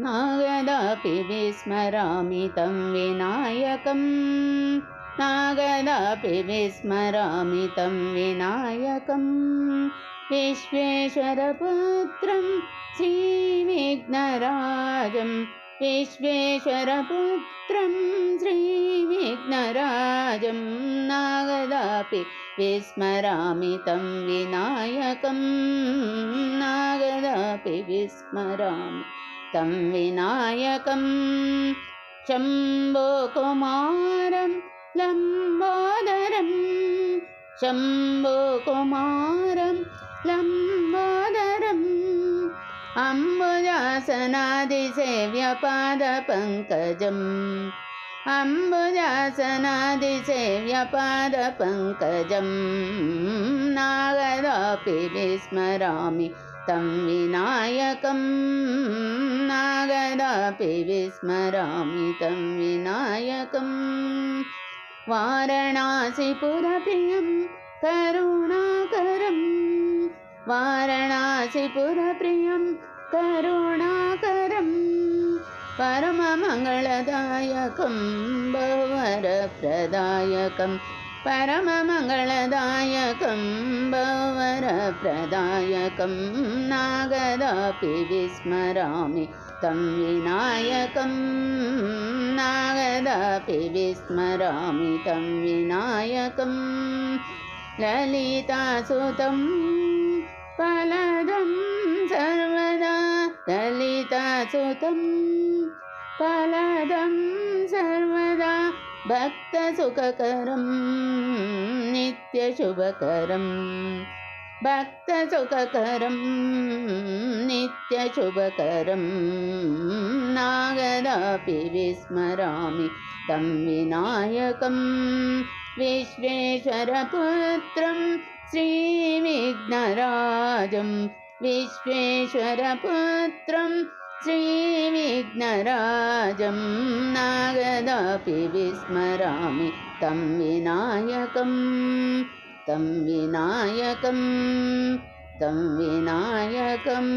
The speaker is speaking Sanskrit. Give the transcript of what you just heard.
नागदापि विस्मरामि तं विनायकम्। नागदापि विस्मरामि तं विनायकम्। विश्वेश्वरपुत्रं श्रीविघ्नराजं विश्वेश्वरपुत्रं श्रीविघ्नराजं नागदापि विस्मरामि तं विनायकं नागदापि विस्मरामि तं विनायकं शम्भोकुमारं लम्बोदरं शम्भोकुमारं लम्बोदरम् अम्बुजासनादिसेव्यपादपङ्कजम् अम्बुजासनादिसेव्यपादपङ्कजं नागदापि विस्मरामि तं विनायकं नागदापि विस्मरामि तं विनायकं वारणासिपुरप्रियं करुणाकरं वारणासिपुरप्रियं करुणाकरं परममङ्गलदायकं बहुवरप्रदायकं परममङ्गलदायकं बहुवरप्रदायकं नागदापि विस्मरामि तं विनायकं नागदापि विस्मरामि तं विनायकं ललितासुतं ललितासुतं फलदं सर्वदा भक्तसुखकरं नित्यशुभकरं। भक्तसुखकरं नित्यशुभकरं। नागदापि विस्मरामि तं विनायकं। विश्वेश्वरपुत्रं श्रीविघ्नराजं। विश्वेश्वरपुत्रं श्रीविघ्नराजं नागदापि विस्मरामि तं विनायकं तं विनायकं तं विनायकम्